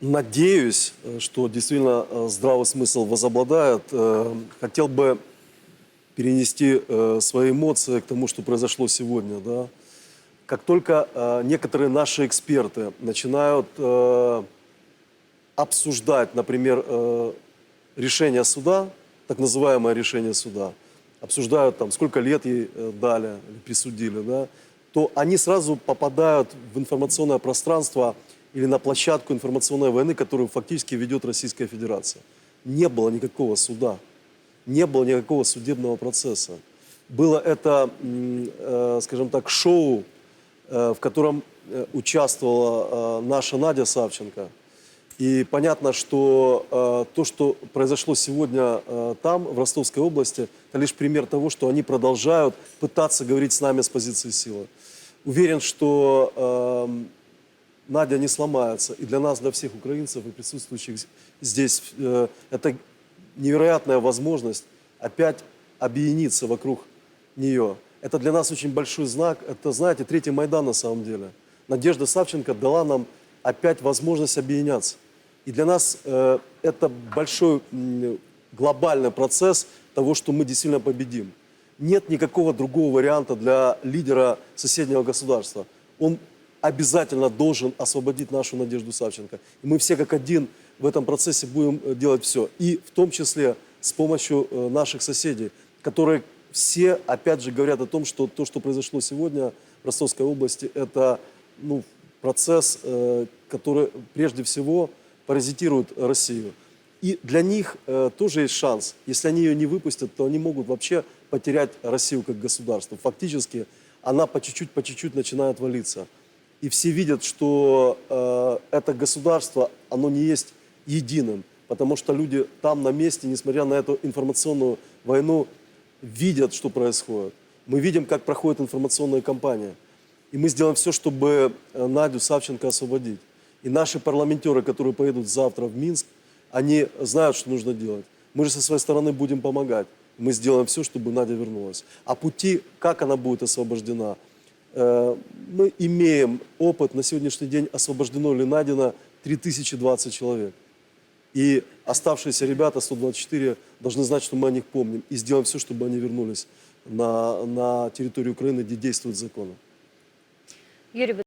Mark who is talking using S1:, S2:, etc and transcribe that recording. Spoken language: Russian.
S1: Надеюсь, э, что действительно э, здравый смысл возобладает. Э, Хотел бы перенести свои эмоции к тому, что произошло сегодня. Да? Как только некоторые наши эксперты начинают обсуждать, например, решение суда, так называемое решение суда, обсуждают там, сколько лет ей дали или присудили, да, то они сразу попадают в информационное пространство или на площадку информационной войны, которую фактически ведет Российская Федерация. Не было никакого суда, не было никакого судебного процесса. Было это, э, скажем так, шоу, э, в котором э, участвовала наша Надя Савченко. И понятно, что то, что произошло сегодня там, в Ростовской области, это лишь пример того, что они продолжают пытаться говорить с нами с позиции силы. Уверен, что э, Надя не сломается. И для нас, для всех украинцев и присутствующих здесь, э, это невероятная возможность опять объединиться вокруг нее. Это для нас очень большой знак. Это, знаете, третий Майдан на самом деле. Надежда Савченко дала нам опять возможность объединяться. И для нас э, это большой глобальный процесс того, что мы действительно победим. Нет никакого другого варианта для лидера соседнего государства. Он обязательно должен освободить нашу Надежду Савченко. И мы все как один в этом процессе будем э, делать все. И в том числе с помощью э, наших соседей, которые все, опять же, говорят о том, что то, что произошло сегодня в Ростовской области, это ну, процесс, э, который прежде всего паразитирует Россию. И для них тоже есть шанс. Если они ее не выпустят, то они могут вообще потерять Россию как государство. Фактически она по чуть-чуть, по чуть-чуть начинает валиться. И все видят, что э, это государство, оно не есть единым. Потому что люди там на месте, несмотря на эту информационную войну, видят, что происходит. Мы видим, как проходит информационная кампания. И мы сделаем все, чтобы э, Надю Савченко освободить. И наши парламентеры, которые поедут завтра в Минск, они знают, что нужно делать. Мы же со своей стороны будем помогать. Мы сделаем все, чтобы Надя вернулась. А пути, как она будет освобождена, мы имеем опыт. На сегодняшний день освобождено ли Надина 3020 человек. И оставшиеся ребята, 124, должны знать, что мы о них помним. И сделаем все, чтобы они вернулись на, на территорию Украины, где действуют законы.
S2: Юрій